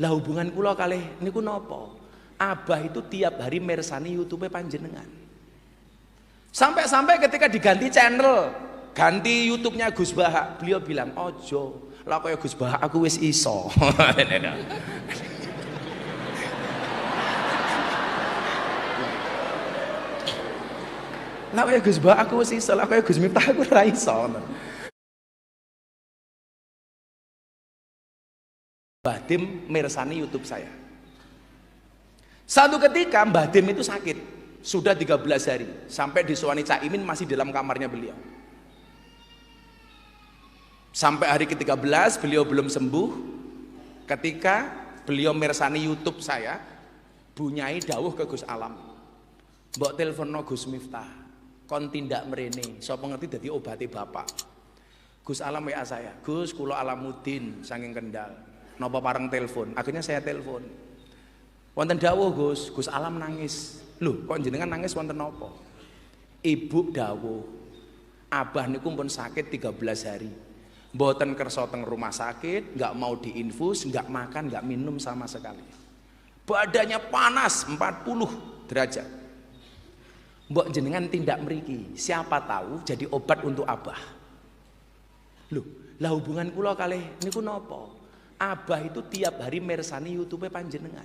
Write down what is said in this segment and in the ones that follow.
Lah hubungan kula kalih niku napa? Abah itu tiap hari mersani YouTube panjenengan. Sampai-sampai ketika diganti channel, ganti YouTube-nya Gus Bahak, beliau bilang, "Ojo, lah kaya Gus Bahak aku wis iso." Lah kaya Gus Bahak aku wis iso, lah kaya Gus Miftah aku ora iso. Mbah Dim YouTube saya. Satu ketika Mbah Dim itu sakit, sudah 13 hari, sampai di Suwani Caimin masih dalam kamarnya beliau. Sampai hari ke-13 beliau belum sembuh, ketika beliau mersani YouTube saya, bunyai dawuh ke Gus Alam. Mbok telepon Gus Miftah, kon tindak merene, sapa ngerti dadi obati bapak. Gus Alam WA saya, Gus kulo Alamuddin saking Kendal nopo parang telepon? Akhirnya saya telepon. Wonten dawuh Gus. Gus Alam nangis. Loh kok jenengan nangis wonten nopo ibu dawuh abah niku pun sakit 13 hari. Mboten kersa teng rumah sakit nggak mau diinfus nggak makan nggak minum sama sekali. Badannya panas 40 derajat. Mbok jenengan tindak meriki siapa tahu jadi obat untuk abah. Loh lah hubungan kula kalih niku nopo Abah itu tiap hari mersani YouTube panjenengan.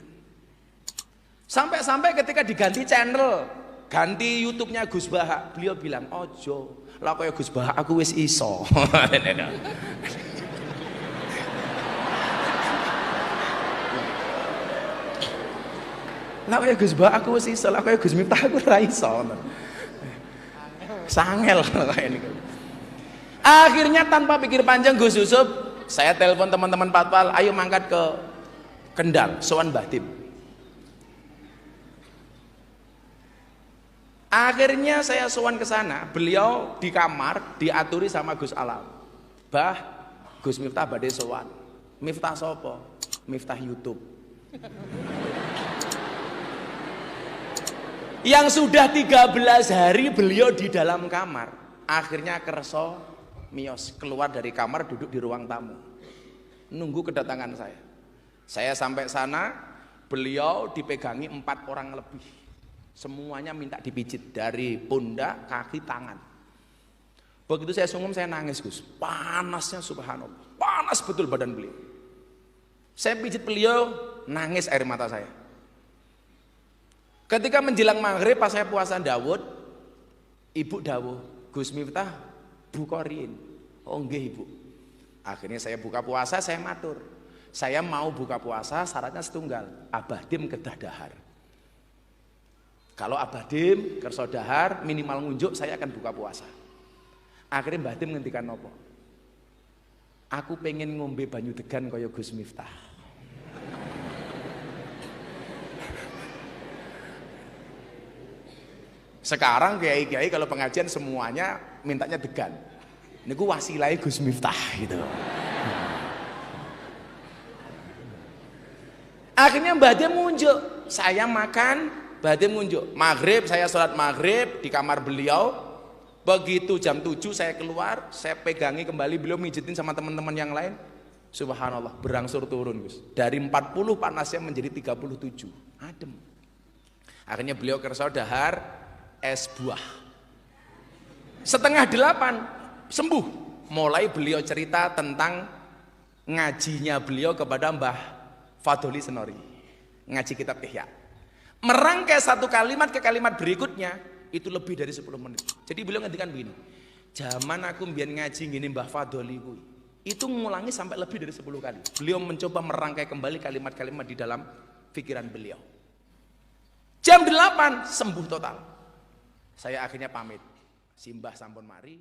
Sampai-sampai ketika diganti channel, ganti YouTube-nya Gus Bahak, beliau bilang, "Ojo, lah kaya Gus Bahak aku wis iso." lah kaya Gus Bahak aku wis iso, lah kaya Gus Miftah aku ora iso. Sangel ini. Akhirnya tanpa pikir panjang Gus Yusuf saya telepon teman-teman patwal, ayo mangkat ke Kendal, sowan Mbah Tim. Akhirnya saya sowan ke sana, beliau di kamar diaturi sama Gus Alam. Bah, Gus Miftah badai sowan. Miftah sopo? Miftah YouTube. Yang sudah 13 hari beliau di dalam kamar, akhirnya kerso Mios keluar dari kamar duduk di ruang tamu. Nunggu kedatangan saya. Saya sampai sana beliau dipegangi empat orang lebih. Semuanya minta dipijit dari pundak kaki tangan. Begitu saya sungguh saya nangis Gus. Panasnya subhanallah. Panas betul badan beliau. Saya pijit beliau nangis air mata saya. Ketika menjelang maghrib pas saya puasa Dawud ibu Dawud Gus Miftah bukorin oh enggak ibu. Akhirnya saya buka puasa saya matur. Saya mau buka puasa syaratnya setunggal. Abadim kedah dahar. Kalau abadim kerso dahar minimal ngunjuk saya akan buka puasa. Akhirnya Mbah Dim ngendikan nopo? Aku pengen ngombe banyu degan kaya Gus Miftah. Sekarang kiai-kiai kalau pengajian semuanya mintanya degan. Niku wasilai Gus Miftah gitu. Akhirnya Mbah Dem munjuk, saya makan, Mbah Dem munjuk. Maghrib saya sholat maghrib di kamar beliau. Begitu jam 7 saya keluar, saya pegangi kembali beliau mijitin sama teman-teman yang lain. Subhanallah, berangsur turun Gus. Dari 40 panasnya menjadi 37. Adem. Akhirnya beliau kersa dahar, es buah. Setengah delapan sembuh. Mulai beliau cerita tentang ngajinya beliau kepada Mbah Fadoli Senori. Ngaji kitab Ihya. Merangkai satu kalimat ke kalimat berikutnya itu lebih dari 10 menit. Jadi beliau ngendikan begini. Zaman aku mbiyen ngaji gini Mbah Fadoli kuwi. Itu ngulangi sampai lebih dari 10 kali. Beliau mencoba merangkai kembali kalimat-kalimat di dalam pikiran beliau. Jam 8 sembuh total. Saya akhirnya pamit. Simbah sampun mari,